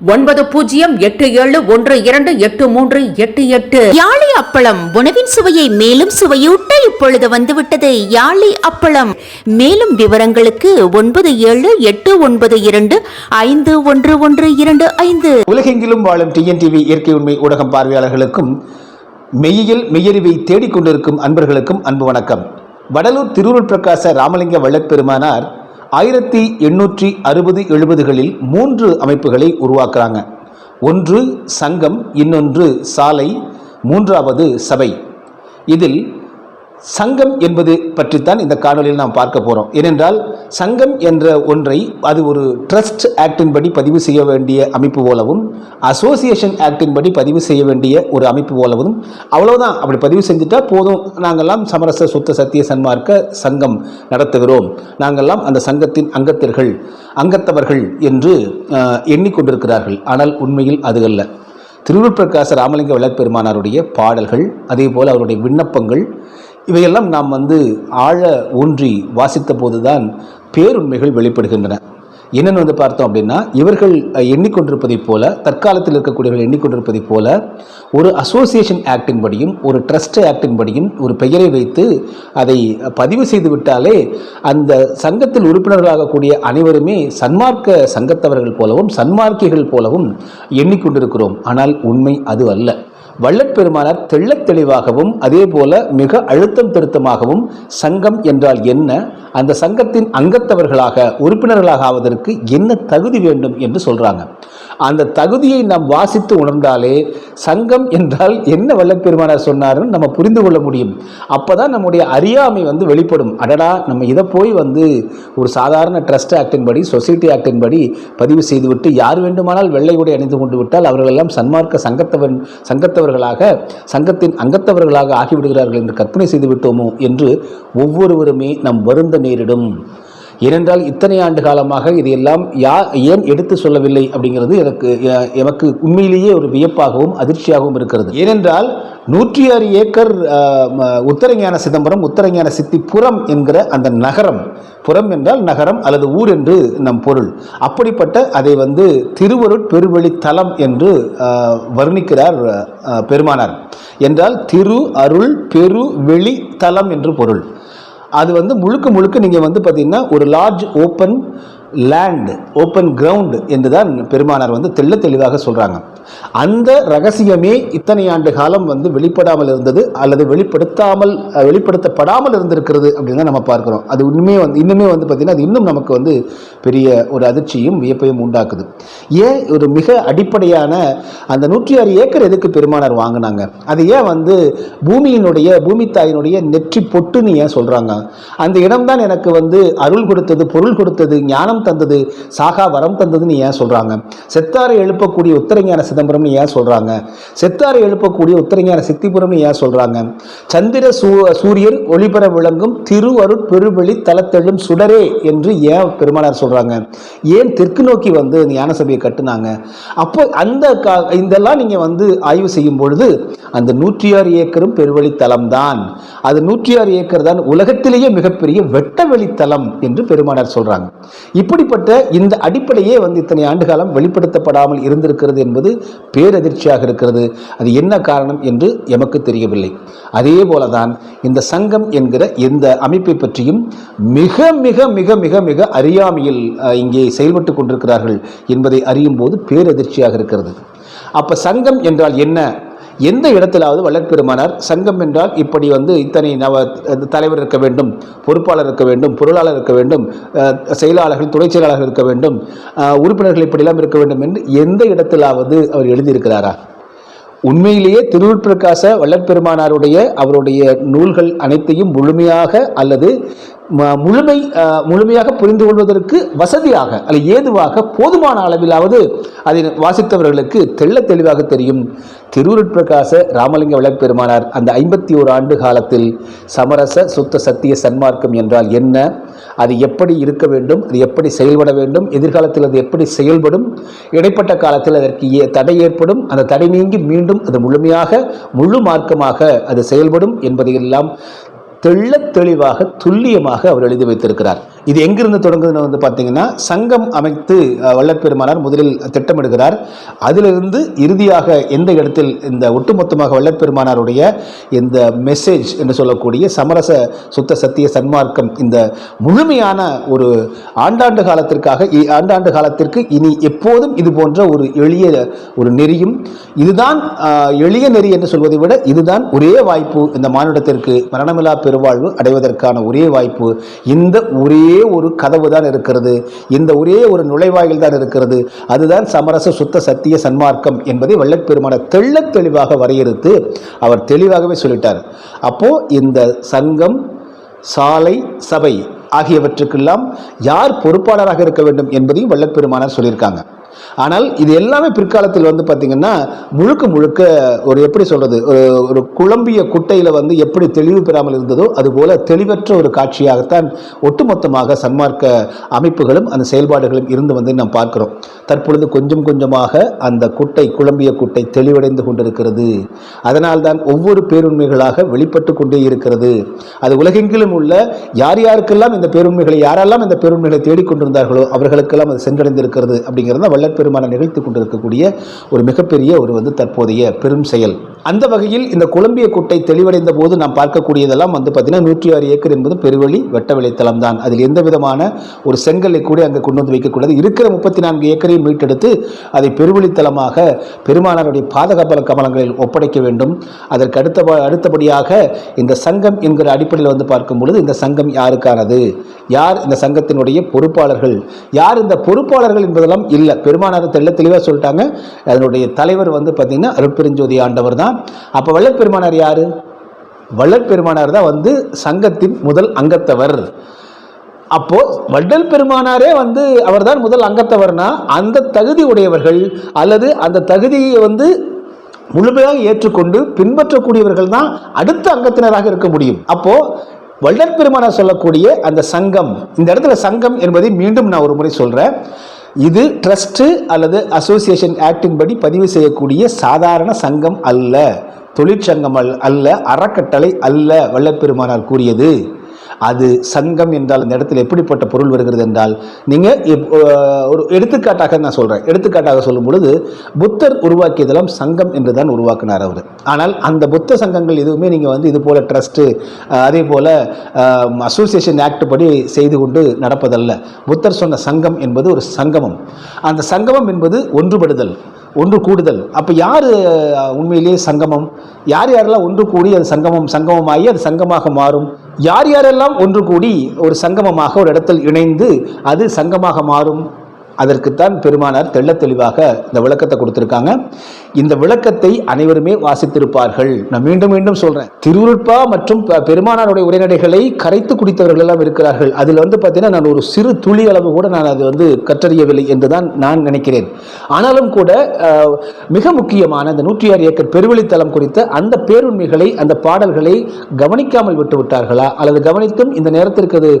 ஒன்பது பூஜ்ஜியம் எட்டு ஏழு ஒன்று இரண்டு எட்டு மூன்று எட்டு எட்டு. யாழி அப்பளம் உணவின் சுவையை மேலும் சுவையூட்ட இப்பொழுது வந்துவிட்டது. யாழி அப்பளம். மேலும் விவரங்களுக்கு ஒன்பது ஏழு எட்டு ஒன்பது இரண்டு ஐந்து ஒன்று ஒன்று இரண்டு ஐந்து. உலகெங்கிலும் வாழும் டிஎன்டிவி இயற்கை உண்மை ஊடகம் பார்வையாளர்களுக்கும் மெய்யியல் மெய்யறிவை தேடிக்கொண்டிருக்கும் அன்பர்களுக்கும் அன்பு வணக்கம். வடலூர் திருவுருள் பிரகாச ராமலிங்க வள்ளற்பெருமானார் ஆயிரத்தி எண்ணூற்றி அறுபது எழுபதுகளில் மூன்று அமைப்புகளை உருவாக்குறாங்க. ஒன்று சங்கம் இன்னொன்று சாலை மூன்றாவது சபை. இதில் சங்கம் என்பது பற்றித்தான் இந்த காணொலியில் நாம் பார்க்க போகிறோம் ஏனென்றால் சங்கம் என்ற ஒன்றை அது ஒரு ட்ரஸ்ட் ஆக்டின் படி பதிவு செய்ய வேண்டிய அமைப்பு போலவும் அசோசியேஷன் ஆக்டின் படி பதிவு செய்ய வேண்டிய ஒரு அமைப்பு போலவும் அவ்வளோதான் அப்படி பதிவு செஞ்சுட்டா போதும். நாங்கள்லாம் சமரச சுத்த சத்திய சன்மார்க்க சங்கம் நடத்துகிறோம். நாங்கள்லாம் அந்த சங்கத்தின் அங்கத்தர்கள் அங்கத்தவர்கள் என்று எண்ணிக்கொண்டிருக்கிறார்கள். ஆனால் உண்மையில் அது அல்ல. திருவிழ்பிரகாச ராமலிங்க வளர்ப்பெருமானாருடைய பாடல்கள் அதே போல் அவருடைய விண்ணப்பங்கள் இவையெல்லாம் நாம் வந்து ஆழ ஊன்றி வாசித்த போதுதான் பேருண்மைகள் வெளிப்படுகின்றன. என்னென்னு வந்து பார்த்தோம் அப்படின்னா இவர்கள் எண்ணிக்கொண்டிருப்பதைப் போல தற்காலத்தில் இருக்கக்கூடியவர்கள் எண்ணிக்கொண்டிருப்பதைப் போல ஒரு அசோசியேஷன் ஆக்டின் படியும் ஒரு ட்ரஸ்ட் ஆக்டின் படியும் ஒரு பெயரை வைத்து அதை பதிவு செய்து விட்டாலே அந்த சங்கத்தில் உறுப்பினர்களாகக்கூடிய அனைவருமே சன்மார்க்க சங்கத்தவர்கள் போலவும் சன்மார்க்கிகள் போலவும் எண்ணிக்கொண்டிருக்கிறோம். ஆனால் உண்மை அது அல்ல. வள்ளற்பெருமானார் தெள்ளத் தெளிவாகவும் அதே போல மிக அழுத்தம் திருத்தமாகவும் சங்கம் என்றால் என்ன? அந்த சங்கத்தின் அங்கத்தவர்களாக உறுப்பினர்களாக ஆவதற்கு என்ன தகுதி வேண்டும் என்று சொல்றாங்க. அந்த தகுதியை நாம் வாசித்து உணர்ந்தாலே சங்கம் என்றால் என்ன வல்லப்பெருமானார் சொன்னாருன்னு நம்ம புரிந்து கொள்ள முடியும். அப்பதான் நம்முடைய அறியாமை வந்து வெளிப்படும். அடடா நம்ம இதை போய் வந்து ஒரு சாதாரண ட்ரஸ்ட் ஆக்டின் படி சொசைட்டி ஆக்டின் படி பதிவு செய்துவிட்டு யார் வேண்டுமானால் வெள்ளை உடை அணிந்து கொண்டு விட்டால் அவர்களெல்லாம் சன்மார்க்க சங்கத்தவன் சங்கத்தவர்களாக சங்கத்தின் அங்கத்தவர்களாக ஆகிவிடுகிறார்கள் என்று கற்பனை செய்து விட்டோமோ என்று ஒவ்வொருவருமே நம் வருந்த நேரிடும். ஏனென்றால் இத்தனை ஆண்டு காலமாக இதையெல்லாம் யா ஏன் எடுத்து சொல்லவில்லை அப்படிங்கிறது எனக்கு எமக்கு உண்மையிலேயே ஒரு வியப்பாகவும் அதிர்ச்சியாகவும் இருக்கிறது. ஏனென்றால் நூற்றி ஆறு ஏக்கர் உத்தரஞான சிதம்பரம் உத்தரஞான சித்திபுரம் என்கிற அந்த நகரம். புறம் என்றால் நகரம் அல்லது ஊர் என்று நம் பொருள். அப்படிப்பட்ட அதை வந்து திருவருட் பெருவழி தலம் என்று வர்ணிக்கிறார் பெருமானார். என்றால் திரு அருள் பெரு வெளி தலம் என்று பொருள். அது வந்து முழுக்க முழுக்க நீங்கள் வந்து பார்த்தீங்கன்னா ஒரு large open land open ground என்று தான் பெருமானார் வந்து தெள்ள தெளிவாக சொல்கிறாங்க அந்த ரகசியமே இத்தனை ஆண்டு காலம் வந்து வெளிப்படாமல் இருந்தது அல்லது வெளிப்படுத்தாமல் வெளிப்படுத்தப்படாமல் இருந்திருக்கிறது அப்படின்னு தான் நம்ம பார்க்குறோம். அது உண்மையே வந்து இன்னுமே வந்து பார்த்திங்கன்னா அது இன்னும் நமக்கு வந்து பெரிய ஒரு அதிர்ச்சியும் வியப்பையும் உண்டாக்குது. ஏன் ஒரு மிக அடிப்படையான அந்த நூற்றி ஆறு ஏக்கர் எதுக்கு பெருமானார் வாங்கினாங்க? அது ஏன் வந்து பூமியினுடைய பூமி தாயினுடைய நெற்றி பொட்டுன்னு ஏன் சொல்கிறாங்க அந்த இடம்தான் எனக்கு வந்து அருள் கொடுத்தது பொருள் கொடுத்தது ஞானம் தந்தது சாகா வரம் தந்ததுன்னு ஏன் சொல்கிறாங்க செத்தாரை எழுப்பக்கூடிய உத்தரஞான சிதம்பரம்னு ஏன் சொல்கிறாங்க செத்தாரை எழுப்பக்கூடிய உத்தரஞான சித்திபுரம்னு ஏன் சொல்கிறாங்க சந்திர சூ சூரியன் ஒளிபெற விளங்கும் திருவருட் பெருவெளி தலத்தெழும் சுடரே என்று ஏன் பெருமானார் சொல்கிறாங்க ஏன் தெற்கு நோக்கி வந்து ஞான சபையை கட்டுனாங்க? அப்போ அந்த கா இதெல்லாம் நீங்கள் வந்து ஆய்வு செய்யும் பொழுது அந்த நூற்றி ஆறு ஏக்கரும் பெருவழி தலம்தான் அது நூற்றி ஆறு ஏக்கர் தான் உலகத்திலேயே மிகப்பெரிய வெட்டவெளி தலம் என்று பெருமானார் சொல்றாங்க. இப்படிப்பட்ட இந்த அடிப்படையே வந்து இத்தனை ஆண்டு காலம் வெளிப்படுத்தப்படாமல் இருந்திருக்கிறது என்பது பேரதிர்ச்சியாக இருக்கிறது. அது என்ன காரணம் என்று எமக்கு தெரியவில்லை. அதே போலதான் இந்த சங்கம் என்கிற இந்த அமைப்பை பற்றியும் மிக மிக மிக மிக மிக அறியாமையில் இங்கே செயல்பட்டு கொண்டிருக்கிறார்கள் என்பதை அறியும் போது பேரதிர்ச்சியாக இருக்கிறது. அப்ப சங்கம் என்றால் என்ன? எந்த இடத்திலாவது வளர்ப்பெருமானார் சங்கம் என்றால் இப்படி வந்து இத்தனை நவ தலைவர் இருக்க வேண்டும் பொறுப்பாளர் இருக்க வேண்டும் பொருளாளர் இருக்க வேண்டும் செயலாளர்கள் துணை செயலாளர்கள் இருக்க வேண்டும் உறுப்பினர்கள் இப்படியெல்லாம் இருக்க வேண்டும் என்று எந்த இடத்திலாவது அவர் எழுதியிருக்கிறாரா? உண்மையிலேயே திருவிற்பிரகாச வள்ளற்பெருமானாருடைய அவருடைய நூல்கள் அனைத்தையும் முழுமையாக அல்லது முழுமை முழுமையாக புரிந்து கொள்வதற்கு வசதியாக அல்ல ஏதுவாக போதுமான அளவிலாவது அதை வாசித்தவர்களுக்கு தெள்ள தெளிவாக தெரியும். திருவுருட்பிரகாச ராமலிங்க வளர்ப்பெருமானார் அந்த ஐம்பத்தி ஓரு ஆண்டு காலத்தில் சமரச சுத்த சத்திய சன்மார்க்கம் என்றால் என்ன? அது எப்படி இருக்க வேண்டும்? அது எப்படி செயல்பட வேண்டும்? எதிர்காலத்தில் அது எப்படி செயல்படும்? இடைப்பட்ட காலத்தில் அதற்கு ஏ- தடை ஏற்படும்? அந்த தடை நீங்கி மீண்டும் அது முழுமையாக முழு மார்க்கமாக அது செயல்படும் என்பதையெல்லாம் தெள்ளத் தெளிவாக துல்லியமாக அவர் எழுதி வைத்திருக்கிறார். இது எங்கிருந்து தொடங்குதுன்னு வந்து பார்த்தீங்கன்னா சங்கம் அமைத்து வல்லற்பெருமானார் வள்ளற்பெருமானார் முதலில் திட்டமிடுகிறார். அதிலிருந்து இறுதியாக எந்த இடத்தில் இந்த ஒட்டுமொத்தமாக வள்ளற்பெருமானாருடைய இந்த மெசேஜ் என்று சொல்லக்கூடிய சமரச சுத்த சத்திய சன்மார்க்கம் இந்த முழுமையான ஒரு ஆண்டாண்டு காலத்திற்காக இ- ஆண்டாண்டு காலத்திற்கு இனி எப்போதும் இது போன்ற ஒரு எளிய ஒரு நெறியும் இதுதான் ஆஹ், எளிய நெறி என்று சொல்வதை விட இதுதான் ஒரே வாய்ப்பு இந்த மானுடத்திற்கு மரணமில்லா பெருவாழ்வு அடைவதற்கான ஒரே வாய்ப்பு இந்த ஒரே ஒரு கதவு தான் இருக்கிறது. இந்த ஒரே ஒரு நுழைவாயில் தான் இருக்கிறது. அதுதான் சமரச சுத்த சத்திய சன்மார்க்கம் என்பதை வள்ளற்பெருமான தெள்ள தெளிவாக வரையறுத்து அவர் தெளிவாகவே சொல்லிட்டார். அப்போ இந்த சங்கம் சாலை சபை ஆகியவற்றுக்கெல்லாம் யார் பொறுப்பாளராக இருக்க வேண்டும் என்பதையும் வள்ளற்பெருமானார் சொல்லியிருக்காங்க. ஆனால் இது எல்லாமே பிற்காலத்தில் வந்து பார்த்திங்கன்னா முழுக்க முழுக்க ஒரு எப்படி சொல்கிறது ஒரு ஒரு குழம்பிய குட்டையில் வந்து எப்படி தெளிவு பெறாமல் இருந்ததோ அதுபோல தெளிவற்ற ஒரு காட்சியாகத்தான் ஒட்டுமொத்தமாக சன்மார்க்க அமைப்புகளும் அந்த செயல்பாடுகளும் இருந்து வந்து நாம் பார்க்கிறோம். தற்பொழுது கொஞ்சம் கொஞ்சமாக அந்த குட்டை குழம்பிய குட்டை தெளிவடைந்து கொண்டிருக்கிறது. அதனால்தான் ஒவ்வொரு பேருண்மைகளாக வெளிப்பட்டு கொண்டே இருக்கிறது. அது உலகெங்கிலும் உள்ள யார் யாருக்கெல்லாம் இந்த பேருண்மைகளை யாரெல்லாம் இந்த பேருண்மைகளை தேடிக்கொண்டிருந்தார்களோ அவர்களுக்கெல்லாம் அது சென்றடைந்திருக்கிறது அப்படிங்கிறத வள்ளற்பெருமான நிகழ்த்தி கொண்டிருக்கக்கூடிய ஒரு மிகப்பெரிய ஒரு வந்து தற்போதைய பெரும் செயல். அந்த வகையில் இந்த குழம்பிய குட்டை தெளிவடைந்த போது நாம் பார்க்கக்கூடியதெல்லாம் வந்து பார்த்தீங்கன்னா நூற்றி ஆறு ஏக்கர் என்பது பெருவழி வெட்ட விளைத்தளம் தான். அதில் எந்த விதமான ஒரு செங்கலை கூட அங்கே கொண்டு வந்து வைக்கக்கூடாது. இருக்கிற முப்பத்தி நான்கு ஏக்கரையும் மீட்டெடுத்து அதை பெருவழித்தலமாக பெருமானாருடைய பாதுகாப்பு கமலங்களில் ஒப்படைக்க வேண்டும். அதற்கு அடுத்த அடுத்தபடியாக இந்த சங்கம் என்கிற அடிப்படையில் வந்து பார்க்கும் பொழுது இந்த சங்கம் யாருக்கானது? யார் இந்த சங்கத்தினுடைய பொறுப்பாளர்கள்? யார் இந்த பொறுப்பாளர்கள் என்பதெல்லாம் இல்லை. பெருமானார் தெள்ள தெளிவாக சொல்லிட்டாங்க. அதனுடைய தலைவர் வந்து பார்த்திங்கன்னா அருட்பெருஞ்சோதி ஆண்டவர் தான். அப்போ வள்ளற்பெருமானார் யார்? வள்ளற்பெருமானார் தான் வந்து சங்கத்தின் முதல் அங்கத்தவர். அப்போது வள்ளல் பெருமானாரே வந்து அவர்தான் முதல் அங்கத்தவர்னா அந்த தகுதி உடையவர்கள் அல்லது அந்த தகுதியை வந்து முழுமையாக ஏற்றுக்கொண்டு பின்பற்றக்கூடியவர்கள் தான் அடுத்த அங்கத்தினராக இருக்க முடியும். அப்போ வள்ளற்பெருமானார் சொல்லக்கூடிய அந்த சங்கம் இந்த இடத்துல சங்கம் என்பதை மீண்டும் நான் ஒரு முறை சொல்கிறேன் இது ட்ரஸ்ட்டு அல்லது அசோசியேஷன் ஆக்டின் படி பதிவு செய்யக்கூடிய சாதாரண சங்கம் அல்ல. தொழிற்சங்கம் அல்ல- அல்ல அறக்கட்டளை அல்ல வல்லப்பெருமானால் கூறியது. அது சங்கம் என்றால் அந்த இடத்துல எப்படிப்பட்ட பொருள் வருகிறது என்றால் நீங்கள் ஒரு எடுத்துக்காட்டாக நான் சொல்கிறேன் எடுத்துக்காட்டாக சொல்லும் பொழுது புத்தர் உருவாக்கியதெல்லாம் சங்கம் என்று தான் உருவாக்கினார் அவர். ஆனால் அந்த புத்த சங்கங்கள் எதுவுமே நீங்கள் வந்து இது போல ட்ரஸ்ட்டு அதே போல் அசோசியேஷன் ஆக்ட் படி செய்து கொண்டு நடப்பதல்ல. புத்தர் சொன்ன சங்கம் என்பது ஒரு சங்கமம். அந்த சங்கமம் என்பது ஒன்றுபடுதல் ஒன்று கூடுதல். அப்போ யார் உண்மையிலேயே சங்கமம்? யார் யாரெல்லாம் ஒன்று கூடி அது சங்கமம் சங்கமமாகி அது சங்கமாக மாறும்? யார் யாரெல்லாம் ஒன்று கூடி ஒரு சங்கமமாக ஒரு இடத்தில் இணைந்து அது சங்கமாக மாறும்? அதற்குத்தான் பெருமானார் தெள்ள தெளிவாக இந்த விளக்கத்தை கொடுத்துருக்காங்க. இந்த விளக்கத்தை அனைவருமே வாசித்திருப்பார்கள். நான் மீண்டும் மீண்டும் சொல்கிறேன் திருவுருட்பா மற்றும் பெருமானாருடைய உரைநடைகளை கரைத்து குடித்தவர்கள் எல்லாம் இருக்கிறார்கள். அதில் வந்து பார்த்தீங்கன்னா நான் ஒரு சிறு துளி அளவு கூட நான் அது வந்து கற்றறியவில்லை என்றுதான் நான் நினைக்கிறேன். ஆனாலும் கூட மிக முக்கியமான இந்த நூற்றி ஆறு ஏக்கர் பெருவெளித்தலம் குறித்த அந்த பேருண்மைகளை அந்த பாடல்களை கவனிக்காமல் விட்டு விட்டார்களா? அல்லது கவனித்தும் இந்த நேரத்திற்கு அது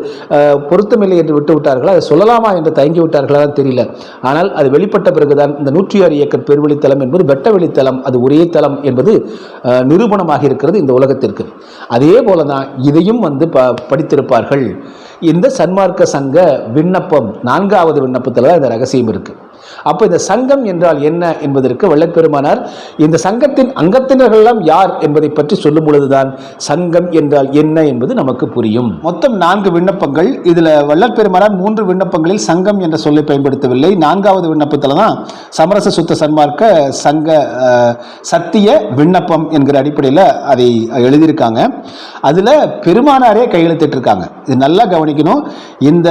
பொருத்தமில்லை என்று விட்டு விட்டார்களா? அதை சொல்லலாமா என்று தயங்கி விட்டார்களா தெரியல. ஆனால் அது வெளிப்பட்ட பிறகுதான் இந்த நூற்றி ஆறு ஏக்கர் பெருவெளித்தலம் என்பது வெட்ட வெளித்தலம் அது ஒரே தலம் என்பது நிரூபணமாக இருக்கிறது இந்த உலகத்திற்கு. அதே போல தான் இதையும் வந்து ப படித்திருப்பார்கள். இந்த சன்மார்க்க சங்க விண்ணப்பம் நான்காவது விண்ணப்பத்தில் தான் இந்த ரகசியம் இருக்கு. அப்போ இந்த சங்கம் என்றால் என்ன என்பதற்கு வள்ளற்பெருமானார் இந்த சங்கத்தின் அங்கத்தினர்கள்லாம் யார் என்பதை பற்றி சொல்லும் பொழுதுதான் சங்கம் என்றால் என்ன என்பது நமக்கு புரியும். மொத்தம் நான்கு விண்ணப்பங்கள். இதில் வள்ளற்பெருமானார் மூன்று விண்ணப்பங்களில் சங்கம் என்ற சொல்லை பயன்படுத்தவில்லை. நான்காவது விண்ணப்பத்தில் தான் சமரச சுத்த சன்மார்க்க சங்க சத்திய விண்ணப்பம் என்கிற அடிப்படையில் அதை எழுதியிருக்காங்க. அதில் பெருமானாரே கையெழுத்திட்டிருக்காங்க. இது நல்லா கவனிக்கணும். இந்த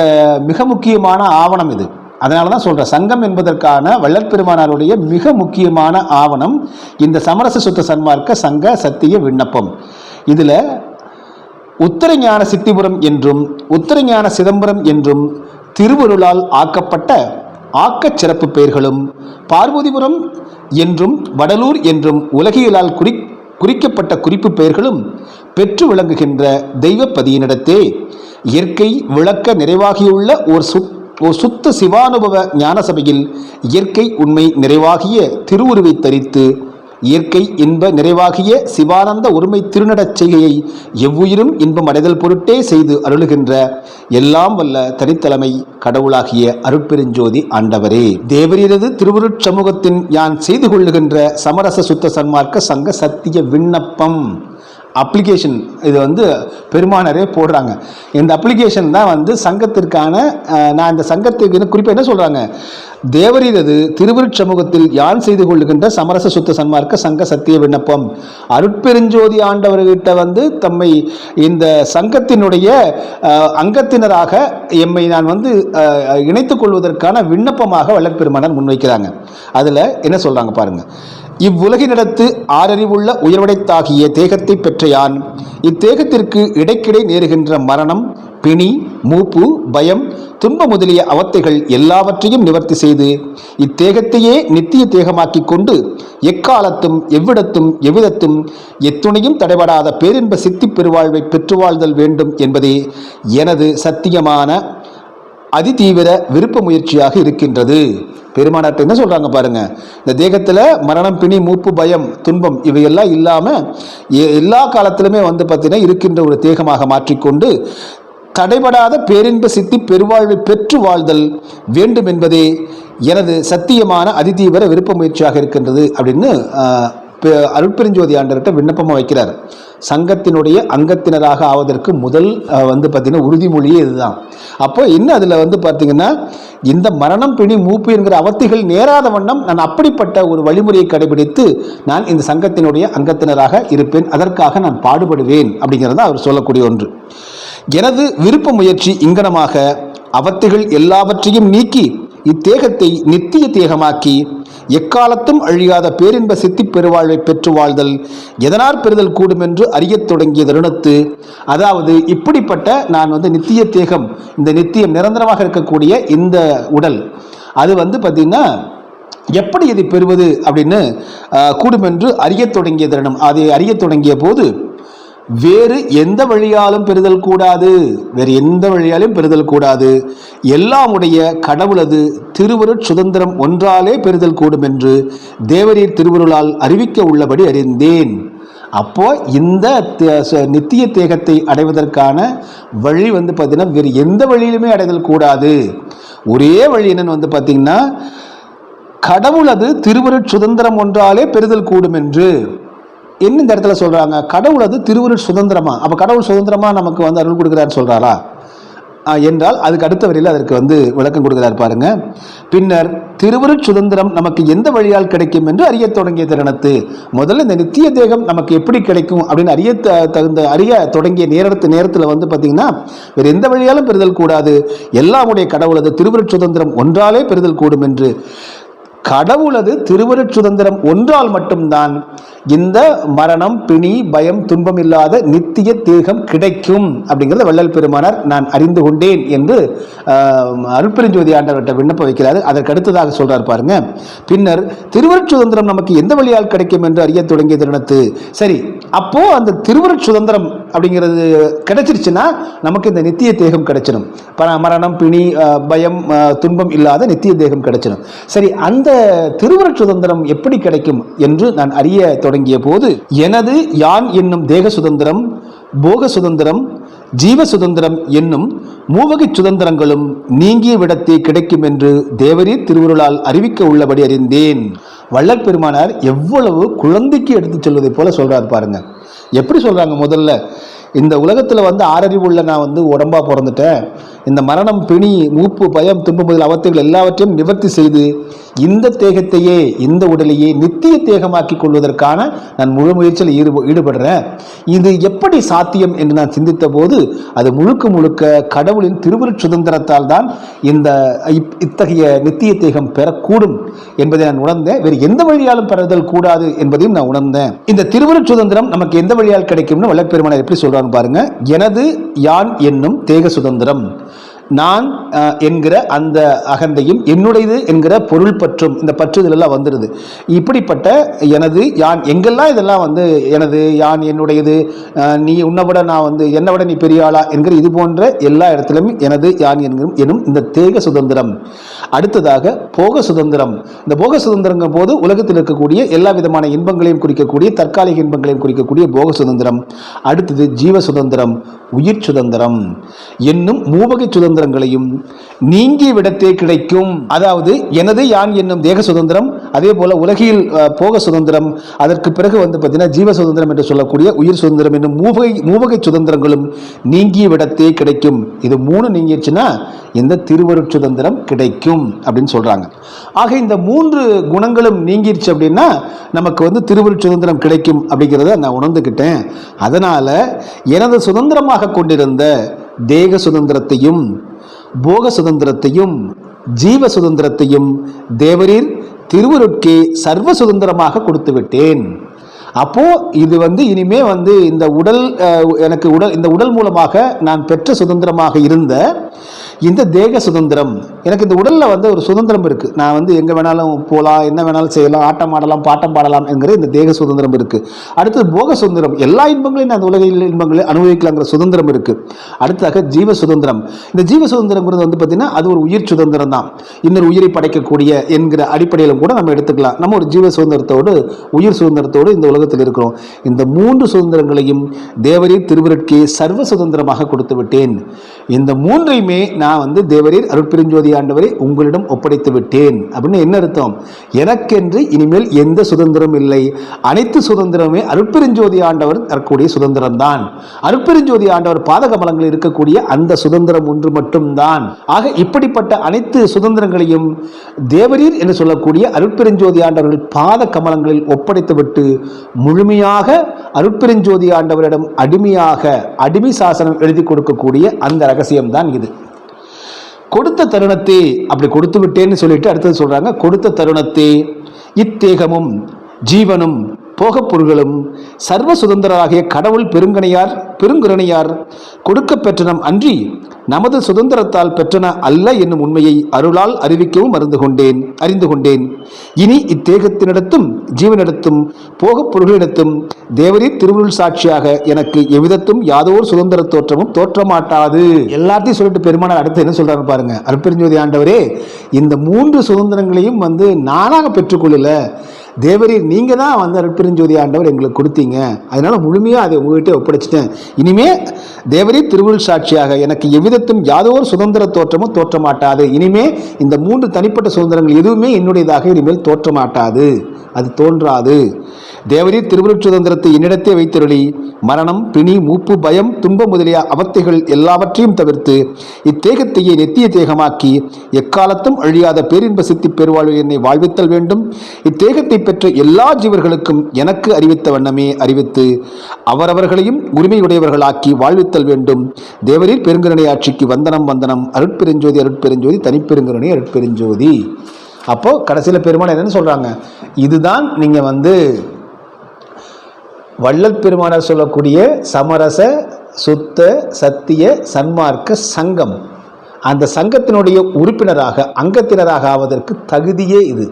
மிக முக்கியமான ஆவணம் இது. அதனால தான் சொல்கிறேன் சங்கம் என்பதற்கான வள்ளற்பெருமானாருடைய மிக முக்கியமான ஆவணம் இந்த சமரச சுத்த சன்மார்க்க சங்க சத்திய விண்ணப்பம். இதில் உத்தரஞான சித்திபுரம் என்றும் உத்தரஞான சிதம்பரம் என்றும் திருவருளால் ஆக்கப்பட்ட ஆக்கச் சிறப்பு பெயர்களும் பார்வதிபுரம் என்றும் வடலூர் என்றும் உலகியலால் குறி குறிக்கப்பட்ட குறிப்பு பெயர்களும் பெற்று விளங்குகின்ற தெய்வப்பதியினிடத்தே இயற்கை விளக்க நிறைவாகியுள்ள ஒரு சுத் சுத்த சிவானுபவ ஞான சபையில் இயற்கை உண்மை நிறைவாகிய திருவுருவை தரித்து இயற்கை இன்ப நிறைவாகிய சிவானந்த ஒருமை திருநடச் செய்கையை எவ்வுயிரும் இன்பம் அடைதல் பொருட்டே செய்து அருளுகின்ற எல்லாம் வல்ல தனித்தலைமை கடவுளாகிய அருட்பெருஞ்சோதி ஆண்டவரே. தேவரீரது திருவுருட் சமூகத்தின் யான் செய்து கொள்ளுகின்ற சமரச சுத்த சன்மார்க்க சங்க சத்திய விண்ணப்பம். அப்ளிகேஷன் இது வந்து பெருமானரே போடுறாங்க. இந்த அப்ளிகேஷன் தான் வந்து சங்கத்திற்கான நான் இந்த சங்கத்துக்கு குறிப்பாக என்ன சொல்கிறாங்க தேவரீரது திருவிருட் சமூகத்தில் யான் செய்து கொள்ளுகின்ற சமரச சுத்த சன்மார்க்க சங்க சத்திய விண்ணப்பம். அருட்பெருஞ்சோதி ஆண்டவர்கிட்ட வந்து தம்மை இந்த சங்கத்தினுடைய அங்கத்தினராக எம்மை நான் வந்து இணைத்துக் கொள்வதற்கான விண்ணப்பமாக வள்ளற்பெருமானார் முன்வைக்கிறாங்க. அதில் என்ன சொல்கிறாங்க பாருங்கள் இவ்வுலகினிடத்து ஆறறிவுள்ள உயர்வடைத்தாகிய தேகத்தை பெற்ற யான்? இத்தேகத்திற்கு இடைக்கிடை நேருகின்ற மரணம் பிணி மூப்பு பயம் துன்ப முதலிய அவத்தைகள் எல்லாவற்றையும் நிவர்த்தி செய்து இத்தேகத்தையே நித்திய தேகமாக்கிக் கொண்டு எக்காலத்தும் எவ்விடத்தும் எவ்விதத்தும் எத்துணையும் தடைபடாத பேரின்ப சித்தி பெருவாழ்வை பெற்று வாழ்தல் வேண்டும் என்பதே எனது சத்தியமான அதிதீவிர விருப்ப முயற்சியாக இருக்கின்றது பெருமானார்ட்ட என்ன சொல்றாங்க பாருங்க? இந்த தேகத்துல மரணம் பிணி மூப்பு பயம் துன்பம் இவையெல்லாம் இல்லாம எ- எல்லா காலத்திலுமே வந்து பார்த்தீங்கன்னா இருக்கின்ற ஒரு தேகமாக மாற்றிக்கொண்டு தடைபடாத பேரின்ப சித்தி பெருவாழ்வை பெற்று வாழ்தல் வேண்டும் என்பதே எனது சத்தியமான அதிதீவிர விருப்ப முயற்சியாக இருக்கின்றது அப்படின்னு பெ- அருட்பெருஞ்சோதி ஆண்டர்கிட்ட விண்ணப்பமாக வைக்கிறார். சங்கத்தினுடைய அங்கத்தினராக ஆவதற்கு முதல் வந்து பார்த்தீங்கன்னா உறுதிமொழியே இதுதான். அப்போ இன்னும் அதில் வந்து பார்த்தீங்கன்னா இந்த மரணம் பிணி மூப்பு என்கிற அவத்திகள் நேராத வண்ணம் நான் அப்படிப்பட்ட ஒரு வழிமுறையை கடைபிடித்து நான் இந்த சங்கத்தினுடைய அங்கத்தினராக இருப்பேன் அதற்காக நான் பாடுபடுவேன் அப்படிங்கிறது அவர் சொல்லக்கூடிய ஒன்று. எனது விருப்ப முயற்சி இங்கனமாக அவத்திகள் எல்லாவற்றையும் நீக்கி இத்தேகத்தை நித்திய தேகமாக்கி எக்காலத்தும் அழியாத பேரின்ப சித்தி பெருவாழ்வை பெற்று வாழ்தல் எதனார் பெறுதல் கூடும் என்று அறியத் தொடங்கிய தருணத்து அதாவது இப்படிப்பட்ட நான் வந்து நித்திய தேகம் இந்த நித்தியம் நிரந்தரமாக இருக்கக்கூடிய இந்த உடல் அது வந்து பார்த்திங்கன்னா எப்படி இதை பெறுவது அப்படின்னு கூடுமென்று கூடும் என்று அறியத் தொடங்கிய தருணம். அதை அறியத் தொடங்கிய போது வேறு எந்த வழியாலும் பெறுதல் கூடாது. வேறு எந்த வழியாலும் பெறுதல் கூடாது. எல்லாமுடைய கடவுளது திருவருட் சுதந்திரம் ஒன்றாலே பெறுதல் கூடும் என்று தேவரீர் திருவருளால் அறிவிக்க உள்ளபடி அறிந்தேன். அப்போ இந்த நித்திய தேகத்தை அடைவதற்கான வழி வந்து பார்த்தீங்கன்னா வேறு எந்த வழியிலுமே அடைதல் கூடாது. ஒரே வழி என்னன்னு வந்து பார்த்தீங்கன்னா கடவுளது திருவருட் சுதந்திரம் ஒன்றாலே பெறுதல் கூடும் என்று. என்ன இந்த இடத்துல சொல்றாங்க? கடவுள் அது திருவருட் சுதந்திரமா? அப்ப கடவுள் சுதந்திரமா நமக்கு வந்து அருள் கொடுக்கிறான்னு சொல்றாரா என்றால் அதுக்கு அடுத்த வரையில் அதற்கு வந்து விளக்கம் கொடுக்கிறார் பாருங்க. பின்னர் திருவருட் சுதந்திரம் நமக்கு எந்த வழியால் கிடைக்கும் என்று அறியத் தொடங்கிய தருணத்து. முதல்ல இந்த நித்திய தேகம் நமக்கு எப்படி கிடைக்கும் அப்படின்னு அறிய த- தகுந்த அறிய தொடங்கிய நேரத்து நேரத்தில் வந்து பார்த்தீங்கன்னா வேறு எந்த வழியாலும் பெறுதல் கூடாது. எல்லாமுடைய கடவுளது திருவருட் சுதந்திரம் ஒன்றாலே பெறுதல் கூடும் என்று. கடவுளது திருவருட் சுதந்திரம் ஒன்றால் மட்டும்தான் இந்த மரணம் பிணி பயம் துன்பம் இல்லாத நித்திய தேகம் கிடைக்கும் அப்படிங்கிறத வள்ளல் பெருமானார் நான் அறிந்து கொண்டேன் என்று அருப்பெருஞ்சோதி அருட்பெருஞ்சோதி ஆண்டவர்கிட்ட விண்ணப்ப வைக்கிறார். அதற்கு அடுத்ததாக சொல்றார் பாருங்க. பின்னர் திருவருட் சுதந்திரம் நமக்கு எந்த வழியால் கிடைக்கும் என்று அறிய தொடங்கிய தருணத்து. சரி அப்போ அந்த திருவருட் சுதந்திரம் அப்படிங்கிறது கிடைச்சிருச்சுன்னா நமக்கு இந்த நித்திய தேகம் கிடைச்சிடும் ப- மரணம் பிணி பயம் துன்பம் இல்லாத நித்திய தேகம் கிடைச்சிடும் சரி அந்த திருவருட் சுதந்திரம் எப்படி கிடைக்கும் என்று நான் அறிய தொடங்கிய போது எனது யான் என்னும் தேக சுதந்திரம் போக சுதந்திரம் ஜீவ சுதந்திரம் என்னும் மூவகை சுதந்திரங்களும் நீங்கிய விடத்தே கிடைக்கும் என்று தேவரீர் திருவுருளால் அறிவிக்க உள்ளபடி அறிந்தேன். வள்ளல் பெருமானார் எவ்வளவு குழந்தைக்கு எடுத்துச் செல்வதைப் போல சொல்றார் பாருங்க. எப்படி சொல்றாங்க முதல்ல? இந்த உலகத்தில் வந்து ஆறறிவுள்ள நான் வந்து உடம்பாக பிறந்துட்டேன். இந்த மரணம் பிணி மூப்பு பயம் துன்பு முதல் அவத்தைகள் எல்லாவற்றையும் நிவர்த்தி செய்து இந்த தேகத்தையே இந்த உடலையே நித்திய தேகமாக்கி கொள்வதற்கான நான் முழு முயற்சியில் ஈடுப ஈடுபடுறேன். இது எப்படி சாத்தியம் என்று நான் சிந்தித்த போது அது முழுக்க முழுக்க கடவுளின் திருவருட் சுதந்திரத்தால் தான் இந்த இப்- இத்தகைய நித்திய தேகம் பெறக்கூடும். என்பதை நான் உணர்ந்தேன். வேறு எந்த வழியாலும் பெறுதல் கூடாது என்பதையும் நான் உணர்ந்தேன். இந்த திருவருட் சுதந்திரம் நமக்கு எந்த வழியால் கிடைக்கும்னு வல்லப்பெருமானார் எப்படி சொல்றான்னு பாருங்க. எனது யான் என்னும் தேக சுதந்திரம். நான் என்கிற அந்த அகந்தையும் என்னுடையது என்கிற பொருள் பற்றும் இந்த பற்றுதலெல்லாம் வந்துடுது இப்படிப்பட்ட எனது யான் எங்கெல்லாம் இதெல்லாம் வந்து எனது யான் என்னுடையது நீ உன்னை விட நான் வந்து என்னை விட நீ பெரிய ஆளா என்கிற இது போன்ற எல்லா இடத்திலும் எனது யான் என்கிற எனும் இந்த தேக சுதந்திரம். அடுத்ததாக போக சுதந்திரம். இந்த போக சுதந்திரங்கும் போது உலகத்தில் இருக்கக்கூடிய எல்லா விதமான இன்பங்களையும் குறிக்கக்கூடிய தற்காலிக இன்பங்களையும் குறிக்கக்கூடிய போக சுதந்திரம். அடுத்தது ஜீவ சுதந்திரம் உயிர் சுதந்திரம். என்னும் மூவகை சுதந்திரங்களையும் நீங்கிய விடத்தே கிடைக்கும். அதாவது எனது யான் என்னும் தேக சுதந்திரம் அதே போல உலகில் போக சுதந்திரம் அதற்கு பிறகு வந்து பார்த்தீங்கன்னா ஜீவ சுதந்திரம் என்று சொல்லக்கூடிய உயிர் சுதந்திரம் என்னும் மூவகை மூவகை சுதந்திரங்களும் நீங்கிய விடத்தே கிடைக்கும். இது மூணு நீங்கிடுச்சுன்னா இந்த திருவருட் சுதந்திரம் கிடைக்கும் அப்படின்னு சொல்றாங்க. ஆக இந்த மூன்று குணங்களும் நீங்கிருச்சு அப்படின்னா நமக்கு வந்து திருவருட் சுதந்திரம் கிடைக்கும் அப்படிங்கிறத நான் உணர்ந்துக்கிட்டேன் அதனால எனது சுதந்திரமாக கொண்டிருந்த தேக சுதந்திரத்தையும் போக சுதந்திரத்தையும் ஜீவ சுதந்திரத்தையும் தேவரீர் திருவருட்கே சர்வ சுதந்திரமாக கொடுத்து விட்டேன் அப்போ இது வந்து இனிமே வந்து இந்த உடல் எனக்கு உடல் இந்த உடல் மூலமாக நான் பெற்ற சுதந்திரமாக இருந்த இந்த தேக சுதந்திரம் எனக்கு இந்த உடலில் வந்து ஒரு சுதந்திரம் இருக்குது நான் வந்து எங்கே வேணாலும் போகலாம் என்ன வேணாலும் செய்யலாம் ஆட்டம் ஆடலாம் பாட்டம் பாடலாம் என்கிற இந்த தேக சுதந்திரம் இருக்குது அடுத்தது போக சுதந்திரம். எல்லா இன்பங்களையும் நான் அந்த உலகில் இன்பங்களை அனுபவிக்கலாங்கிற சுதந்திரம் இருக்குது அடுத்ததாக ஜீவ சுதந்திரம். இந்த ஜீவ சுதந்திரங்கிறது வந்து பார்த்தீங்கன்னா அது ஒரு உயிர் சுதந்திரம் தான். இன்னொரு உயிரை படைக்கக்கூடிய என்கிற அடிப்படையிலும் கூட நம்ம எடுத்துக்கலாம். நம்ம ஒரு ஜீவ சுதந்திரத்தோடு உயிர் சுதந்திரத்தோடு இந்த உலகத்தில் இருக்கிறோம். இந்த மூன்று சுதந்திரங்களையும் தேவரீர் திருவருட்கே சர்வ சுதந்திரமாக கொடுத்து விட்டேன். இந்த மூன்றையுமே நான் வந்து தேவரீர் அருட்பெருஞ்சோதி ஆண்டவரை உங்களிடம் ஒப்படைத்து விட்டேன் அப்படின்னு என்ன அர்த்தம்? எனக்கென்று இனிமேல் எந்த சுதந்திரம் இல்லை. அனைத்து சுதந்திரமே அருட்பெருஞ்சோதி ஆண்டவர் தரக்கூடிய சுதந்திரம் தான் அருட்பெருஞ்சோதி ஆண்டவர் பாதகமலங்களில் இருக்கக்கூடிய அந்த சுதந்திரம் ஒன்று மட்டும்தான். ஆக இப்படிப்பட்ட அனைத்து சுதந்திரங்களையும் தேவரீர் என்று சொல்லக்கூடிய அருட்பெருஞ்சோதி ஆண்டவர்கள் பாத கமலங்களில் ஒப்படைத்துவிட்டு முழுமையாக அருட்பெருஞ்சோதி ஆண்டவரிடம் அடிமையாக அடிமை சாசனம் எழுதி கொடுக்கக்கூடிய அந்த ரகசியம்தான் இது. கொடுத்த தருணத்தை அப்படி கொடுத்து விட்டேன்னு சொல்லிட்டு அடுத்தது சொல்றாங்க கொடுத்த தருணத்தை இத்தேகமும் ஜீவனும் போகப் பொருள்களும் சர்வ சுதந்திரராகிய கடவுள் பெருங்கனையார் பெருங்குரணையார் கொடுக்க பெற்றனம் அன்றி நமது சுதந்திரத்தால் பெற்றன அல்ல என்னும் உண்மையை அருளால் அறிவிக்கவும் அறிந்து கொண்டேன் அறிந்து கொண்டேன். இனி இத்தேகத்தினிடத்தும் ஜீவனிடத்தும் போகப் பொருள்களிடத்தும் தேவரே திருவுருள் சாட்சியாக எனக்கு எவ்விதத்தும் யாதோர் சுதந்திர தோற்றமும் தோற்றமாட்டாது. எல்லாத்தையும் சொல்லிட்டு பெருமானார் அடுத்து என்ன சொல்றாரு பாருங்க. அற்பெருஞ்சோதி ஆண்டவரே இந்த மூன்று சுதந்திரங்களையும் வந்து நானாக பெற்றுக்கொள்ளல. தேவரீர் நீங்கள் தான் வந்து அருட்பெருஞ்சோதி ஆண்டவர் எங்களுக்கு கொடுத்தீங்க. அதனால் முழுமையாக அதை உங்ககிட்ட ஒப்படைச்சிட்டேன். இனிமே தேவரீர் திருவுள் சாட்சியாக எனக்கு எவ்விதத்தும் யாதோர் சுதந்திர தோற்றமும் தோற்றமாட்டாது. இனிமே இந்த மூன்று தனிப்பட்ட சுதந்திரங்கள் எதுவுமே என்னுடையதாக இனிமேல் தோற்றமாட்டாது. அது தோன்றாது. தேவரீர் திருவுருட் சுதந்திரத்தை என்னிடத்தே வைத்திருளி. மரணம் பிணி மூப்பு பயம் துன்பம் முதலிய அவத்தைகள் எல்லாவற்றையும் தவிர்த்து இத்தேகத்தையே நெத்திய தேகமாக்கி எக்காலத்தும் அழியாத பேரின்ப சித்தி பெருவாழ்வு என்னை வாழ்வித்தல் வேண்டும். இத்தேகத்தை பெற்ற எல்லா ஜீவர்களுக்கும் எனக்கு அறிவித்த வண்ணமே அறிவித்து அவரவர்களையும் உரிமையுடையவர்களாக்கி வாழ்வித்தல் வேண்டும். தேவரீர் பெருங்கருணை ஆட்சிக்கு வந்தனம் வந்தனம் அருட்பெருஞ்சோதி அருட்பெருஞ்சோதி தனிப்பெருங்கருணை அருட்பெருஞ்சோதி. அப்போது கடைசியில் பெருமாள் என்னென்னு சொல்கிறாங்க இதுதான் நீங்கள் வந்து வள்ளல் பெருமானார் சொல்லக்கூடிய சமரச சுத்த சத்திய சன்மார்க்க சங்கம். அந்த சங்கத்தினுடைய உறுப்பினராக அங்கத்தினராக ஆவதற்கு தகுதியே இது.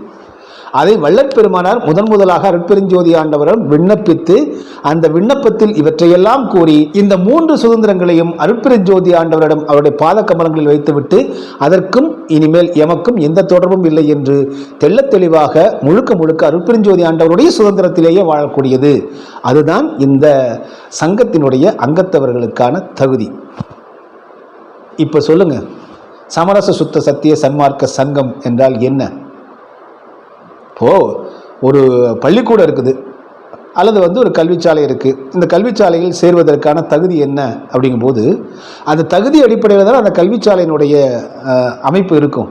அதை வள்ளற்பெருமானார் முதன் முதலாக அருட்பெருஞ்சோதி ஆண்டவரிடம் விண்ணப்பித்து அந்த விண்ணப்பத்தில் இவற்றையெல்லாம் கூறி இந்த மூன்று சுதந்திரங்களையும் அருட்பெருஞ்சோதி ஆண்டவரிடம் அவருடைய பாத கமலங்களில் வைத்துவிட்டு அதற்கும் இனிமேல் எமக்கும் எந்த தொடர்பும் இல்லை என்று தெள்ளத் தெளிவாக முழுக்க முழுக்க அருட்பெருஞ்சோதி ஆண்டவருடைய சுதந்திரத்திலேயே வாழக்கூடியது. அதுதான் இந்த சங்கத்தினுடைய அங்கத்தவர்களுக்கான தகுதி. இப்போ சொல்லுங்க சமரச சுத்த சத்திய சன்மார்க்க சங்கம் என்றால் என்ன? இப்போது ஒரு பள்ளிக்கூடம் இருக்குது. அல்லது வந்து ஒரு கல்விச்சாலை இருக்குது இந்த கல்விச்சாலையில் சேர்வதற்கான தகுதி என்ன அப்படிங்கும்போது அந்த தகுதி அடிப்படையில் தான் அந்த கல்விச்சாலையினுடைய அமைப்பு இருக்கும்.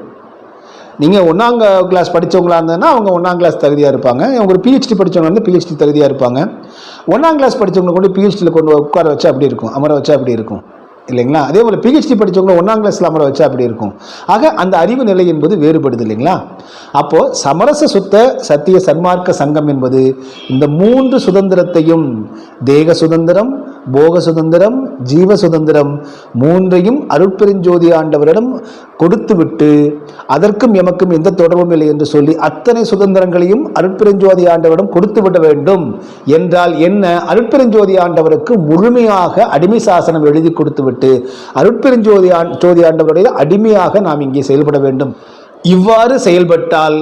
நீங்கள் ஒன்றாங்க கிளாஸ் படித்தவங்களா இருந்ததுன்னா அவங்க ஒன்றாம் கிளாஸ் தகுதியாக இருப்பாங்க. அவங்க ஒரு பிஹெச்டி படித்தவங்க வந்து பிஹெச்டி தகுதியாக இருப்பாங்க. ஒன்றாம் கிளாஸ் படித்தவங்களை கொண்டு பிஹெச்டியில் கொண்டு உட்கார வச்சா அப்படி இருக்கும். அமர வச்சா அப்படி இருக்கும். இல்லைங்களா? அதே போல் பிஹெச்டி படித்தவங்க ஒன்றாம் கிளாஸில் அமர வச்சா அப்படி இருக்கும். ஆக அந்த அறிவு நிலை என்பது வேறுபடுது இல்லைங்களா? அப்போது சமரச சுத்த சத்திய சன்மார்க்க சங்கம் என்பது இந்த மூன்று சுதந்திரத்தையும் தேக சுதந்திரம் போக சுதந்திரம் ஜீவ சுதந்திரம் மூன்றையும் அருட்பெருஞ்சோதி ஆண்டவரிடம் கொடுத்துவிட்டு அதற்கும் எமக்கும் எந்த தொடர்பும் இல்லை என்று சொல்லி அத்தனை சுதந்திரங்களையும் அருட்பெருஞ்சோதி ஆண்டவரிடம் கொடுத்து விட வேண்டும். என்றால் என்ன? அருட்பெருஞ்சோதி ஆண்டவருக்கு முழுமையாக அடிமை சாசனம் எழுதி கொடுத்துவிட்டு அருட்பெருஞ்சோதி ஆண் ஜோதி ஆண்டவருடைய அடிமையாக நாம் இங்கே செயல்பட வேண்டும். இவ்வாறு செயல்பட்டால்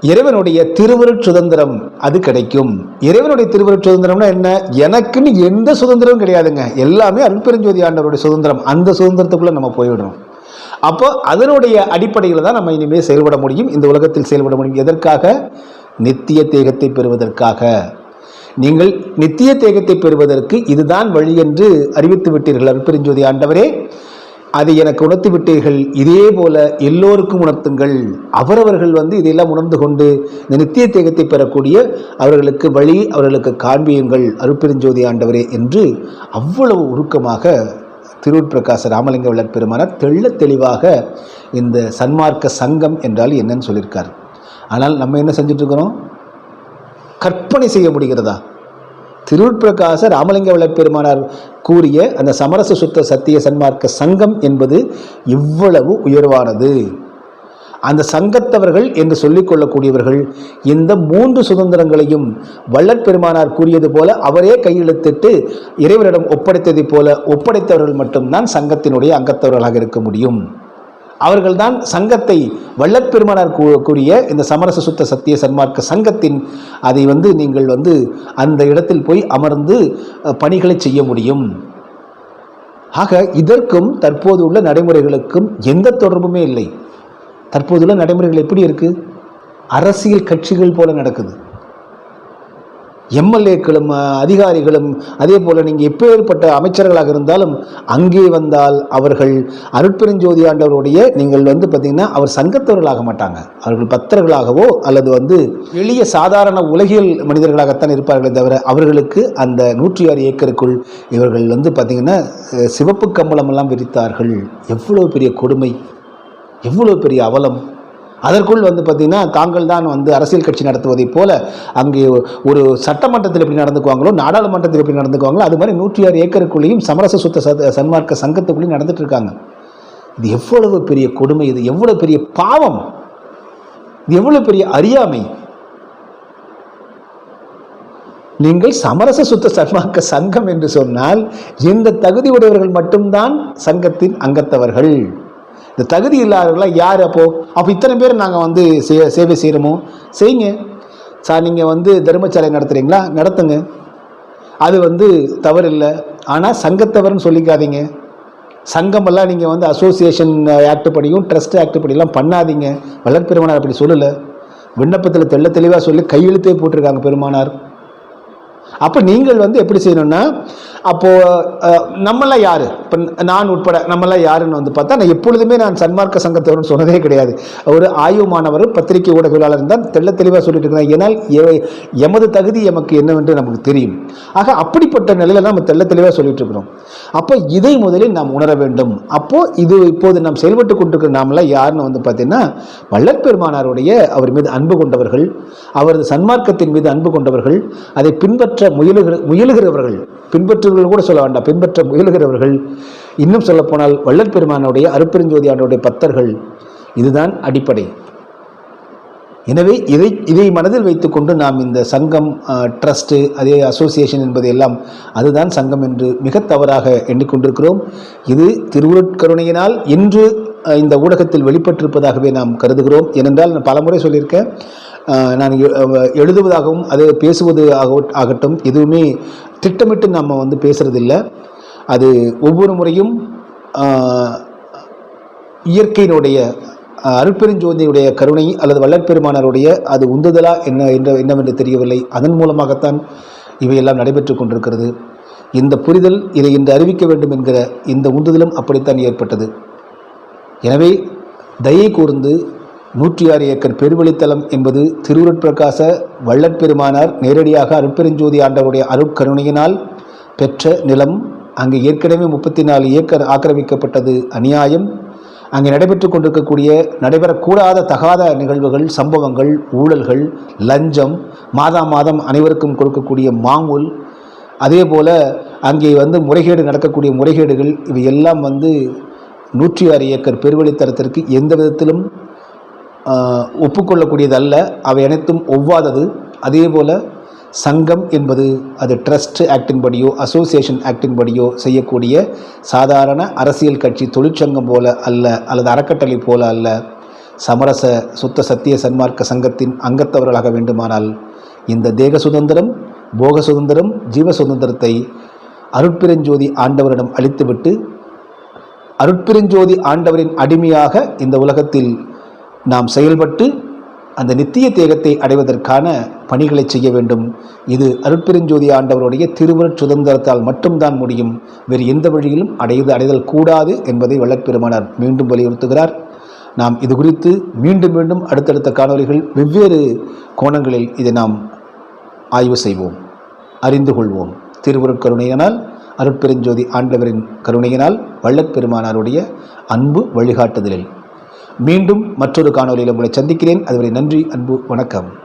இறைவனுடைய திருவருட் சுதந்திரம் அது கிடைக்கும். இறைவனுடைய திருவருட் சுதந்திரம்னா என்ன? எனக்குன்னு எந்த சுதந்திரமும் கிடையாதுங்க. எல்லாமே அருட்பெருஞ்சோதி ஆண்டவருடைய சுதந்திரம். அந்த சுதந்திரத்துக்குள்ளே நம்ம போய்விடுறோம். அப்போ அதனுடைய அடிப்படையில் தான் நம்ம இனிமேல் செயல்பட முடியும். இந்த உலகத்தில் செயல்பட முடியும். எதற்காக? நித்திய தேகத்தை பெறுவதற்காக. நீங்கள் நித்திய தேகத்தை பெறுவதற்கு இதுதான் வழி என்று அறிவித்து விட்டீர்கள் அருட்பெருஞ்சோதி ஆண்டவரே. அதை எனக்கு உணர்த்தி விட்டீர்கள். இதே போல எல்லோருக்கும் உணர்த்துங்கள். அவரவர்கள் வந்து இதையெல்லாம் உணர்ந்து கொண்டு இந்த நித்திய தேகத்தை பெறக்கூடிய அவர்களுக்கு வழி அவர்களுக்கு காண்பியுங்கள் அருப்பிரிஞ்சோதி ஆண்டவரே என்று அவ்வளவு உருக்கமாக திருவுட்பிரகாச ராமலிங்க வள்ளற் பெருமானார் தெள்ளத் தெளிவாக இந்த சன்மார்க்க சங்கம் என்றால் என்னன்னு சொல்லியிருக்கார். ஆனால் நம்ம என்ன செஞ்சிட்ருக்கிறோம் கற்பனை செய்ய முடிகிறதா? திருவுட்பிரகாச ராமலிங்க வளப்பெருமானார் கூறிய அந்த சமரச சுத்த சத்திய சன்மார்க்க சங்கம் என்பது இவ்வளவு உயர்வானது. அந்த சங்கத்தவர்கள் என்று சொல்லிக்கொள்ளக்கூடியவர்கள் இந்த மூன்று சுதந்திரங்களையும் வள்ளற்பெருமானார் கூறியது போல அவரே கையெழுத்திட்டு இறைவனிடம் ஒப்படைத்ததைப் போல ஒப்படைத்தவர்கள் மட்டும்தான் சங்கத்தினுடைய அங்கத்தவர்களாக இருக்க முடியும். அவர்கள்தான் சங்கத்தை வள்ளற்பெருமானார் கூறிய இந்த சமரச சுத்த சத்திய சன்மார்க்க சங்கத்தின் அதை வந்து நீங்கள் வந்து அந்த இடத்தில் போய் அமர்ந்து பணிகளை செய்ய முடியும். ஆக இதற்கும் தற்போது உள்ள நடைமுறைகளுக்கும் எந்த தொடர்புமே இல்லை. தற்போதுள்ள நடைமுறைகள் எப்படி இருக்குது அரசியல் கட்சிகள் போல நடக்குது. எம்எல்ஏக்களும் அதிகாரிகளும் அதே போல் நீங்கள் எப்பேற்பட்ட அமைச்சர்களாக இருந்தாலும் அங்கே வந்தால் அவர்கள் அருட்பெருஞ்சோதி ஆண்டவருடைய நீங்கள் வந்து பார்த்திங்கன்னா அவர் சங்கத்தவர்களாக மாட்டாங்க. அவர்கள் பக்தர்களாகவோ அல்லது வந்து எளிய சாதாரண உலகியல் மனிதர்களாகத்தான் இருப்பார்களே தவிர அவர்களுக்கு அந்த நூற்றி ஆறு ஏக்கருக்குள் இவர்கள் வந்து பார்த்திங்கன்னா சிவப்பு கம்பளமெல்லாம் விரித்தார்கள். எவ்வளவு பெரிய கொடுமை எவ்வளோ பெரிய அவலம். அதற்குள் வந்து பார்த்திங்கன்னா தாங்கள் தான் வந்து அரசியல் கட்சி நடத்துவதைப் போல அங்கே ஒரு சட்டமன்றத்தில் எப்படி நடந்துக்குவாங்களோ நாடாளுமன்றத்தில் எப்படி நடந்துக்குவாங்களோ அது மாதிரி நூற்றி ஆறு ஏக்கருக்குள்ளேயும் சமரச சுத்த ச சன்மார்க்க சங்கத்துக்குள்ளேயும் நடந்துட்டு இருக்காங்க இது எவ்வளவு பெரிய கொடுமை இது எவ்வளவு பெரிய பாவம் இது எவ்வளோ பெரிய அறியாமை. நீங்கள் சமரச சுத்த சன்மார்க்க சங்கம் என்று சொன்னால் இந்த தகுதி உடையவர்கள் மட்டும்தான் சங்கத்தின் அங்கத்தவர்கள். இந்த தகுதி இல்லாதவர்களாக யார் அப்போது அப்போ இத்தனை பேர் நாங்கள் வந்து சே- சேவை செய்கிறோமோ செய்யுங்க. சார் நீங்கள் வந்து தர்மசாலை நடத்துகிறீங்களா நடத்துங்க. அது வந்து தவறு இல்லை ஆனால் சங்கத்தவர்னு சொல்லிக்காதீங்க. சங்கமெல்லாம் நீங்கள் வந்து அசோசியேஷன் ஆக்ட் படியும் ட்ரஸ்ட் ஆக்ட் படியெல்லாம் பண்ணாதீங்க. வளர்ப்பெருமானார் அப்படி சொல்லலை. விண்ணப்பத்தில் தெள்ள தெளிவாக சொல்லி கையெழுத்தே போட்டிருக்காங்க பெருமானார். அப்போ நீங்கள் வந்து எப்படி செய்யணும்னா அப்போது நம்மளாம் யார்? இப்போ நான் உட்பட நம்மளாம் யாருன்னு வந்து பார்த்தா நான் எப்பொழுதுமே நான் சன்மார்க்க சங்கத்தவர்னு சொன்னதே கிடையாது. ஒரு ஆய்வு மாணவர் பத்திரிகை ஊடகவியலாளர் தான் தெள்ள தெளிவாக சொல்லிட்டு இருக்கிறேன் ஏன்னால் எமது தகுதி எமக்கு என்னவென்று நமக்கு தெரியும். ஆக அப்படிப்பட்ட நிலையில நம்ம தெள்ள தெளிவாக சொல்லிட்டு இருக்கிறோம். அப்போ இதை முதலில் நாம் உணர வேண்டும். அப்போ இது இப்போது நாம் செயல்பட்டு கொண்டிருக்கிற நாமெல்லாம் யாருன்னு வந்து பார்த்தீங்கன்னா வல்லற்பெருமானாருடைய அவர் மீது அன்பு கொண்டவர்கள் அவரது சன்மார்க்கத்தின் மீது அன்பு கொண்டவர்கள் அதை பின்பற்ற முயலுகிற முயலுகிறவர்கள் பின்பற்றுவர்கள் கூட சொல்ல வேண்டாம் பின்பற்ற முயலுகிறவர்கள். இன்னும் சொல்லப்போனால் வள்ளற் அருப்பெருஞ்சோதியானுடைய அருப்பெருஞ்சோதி இதுதான் அடிப்படை. எனவே இதை இதை மனதில் வைத்துக்கொண்டு நாம் இந்த சங்கம் ட்ரஸ்ட்டு அதே அசோசியேஷன் என்பது எல்லாம் அதுதான் சங்கம் என்று மிக தவறாக எண்ணிக்கொண்டிருக்கிறோம். இது திருவுருட்கருணையினால் இன்று இந்த ஊடகத்தில் வெளிப்பட்டிருப்பதாகவே நாம் கருதுகிறோம். ஏனென்றால் நான் பலமுறை சொல்லியிருக்கேன். நான் எ- எழுதுவதாகவும் அது பேசுவது ஆக- ஆகட்டும் எதுவுமே திட்டமிட்டு நம்ம வந்து பேசுகிறதில்ல அது ஒவ்வொரு முறையும் இயற்கையினுடைய அருட்பெருஞ்சோதியுடைய கருணை அல்லது வள்ளற்பெருமானாருடைய அது உந்துதலா என்ன என்ற என்னவென்று தெரியவில்லை. அதன் மூலமாகத்தான் இவையெல்லாம் நடைபெற்று கொண்டிருக்கிறது. இந்த புரிதல் இதை இன்று அறிவிக்க வேண்டும் என்கிற இந்த உந்துதலும் அப்படித்தான் ஏற்பட்டது. எனவே தயை கூர்ந்து நூற்றி ஆறு ஏக்கர் பெருவழித்தலம் என்பது திருவுருட்பிரகாச வள்ளற்பெருமானார் நேரடியாக அருட்பெருஞ்சோதி ஆண்டவருடைய அருட்கருணையினால் பெற்ற நிலம். அங்கு ஏற்கனவே முப்பத்தி நாலு ஏக்கர் ஆக்கிரமிக்கப்பட்டது அநியாயம். அங்கே நடைபெற்று கொண்டிருக்கக்கூடிய நடைபெறக்கூடாத தகாத நிகழ்வுகள் சம்பவங்கள் ஊழல்கள் லஞ்சம் மாதா மாதம் அனைவருக்கும் கொடுக்கக்கூடிய மாங்குல் அதே போல் அங்கே வந்து முறைகேடு நடக்கக்கூடிய முறைகேடுகள் இவை எல்லாம் வந்து நூற்றி ஆறு ஏக்கர் பெருவழித்தரத்திற்கு எந்த விதத்திலும் ஒப்புக்கொள்ளக்கூடியதல்ல. அவை அனைத்தும் ஒவ்வாதது. அதே போல் சங்கம் என்பது அது ட்ரஸ்ட் ஆக்டின் படியோ அசோசியேஷன் ஆக்டின் படியோ செய்யக்கூடிய சாதாரண அரசியல் கட்சி தொழிற்சங்கம் போல அல்ல அல்லது அறக்கட்டளை போல அல்ல. சமரச சுத்த சத்திய சன்மார்க்க சங்கத்தின் அங்கத்தவர்களாக வேண்டுமானால் இந்த தேக சுதந்திரம் போக சுதந்திரம் ஜீவ சுதந்திரத்தை அருட்பெருஞ்சோதி ஆண்டவரிடம் அளித்துவிட்டு அருட்பெருஞ்சோதி ஆண்டவரின் அடிமையாக இந்த உலகத்தில் நாம் செயல்பட்டு அந்த நித்திய தேகத்தை அடைவதற்கான பணிகளை செய்ய வேண்டும். இது அருட்பெருஞ்சோதி ஆண்டவருடைய திருவருட் சுதந்திரத்தால் மட்டும்தான் முடியும். வேறு எந்த வழியிலும் அடைவது அடைதல் கூடாது என்பதை வள்ளற்பெருமானார் மீண்டும் வலியுறுத்துகிறார். நாம் இது குறித்து மீண்டும் மீண்டும் அடுத்தடுத்த காணொளிகள் வெவ்வேறு கோணங்களில் இதை நாம் ஆய்வு செய்வோம் அறிந்து கொள்வோம். திருவருட்கருணையினால் அருட்பெருஞ்சோதி ஆண்டவரின் கருணையினால் வள்ளற்பெருமானாருடைய அன்பு வழிகாட்டுதலில். மீண்டும் மற்றொரு காணொலியில் உங்களை சந்திக்கிறேன். அதுவரை நன்றி அன்பு வணக்கம்.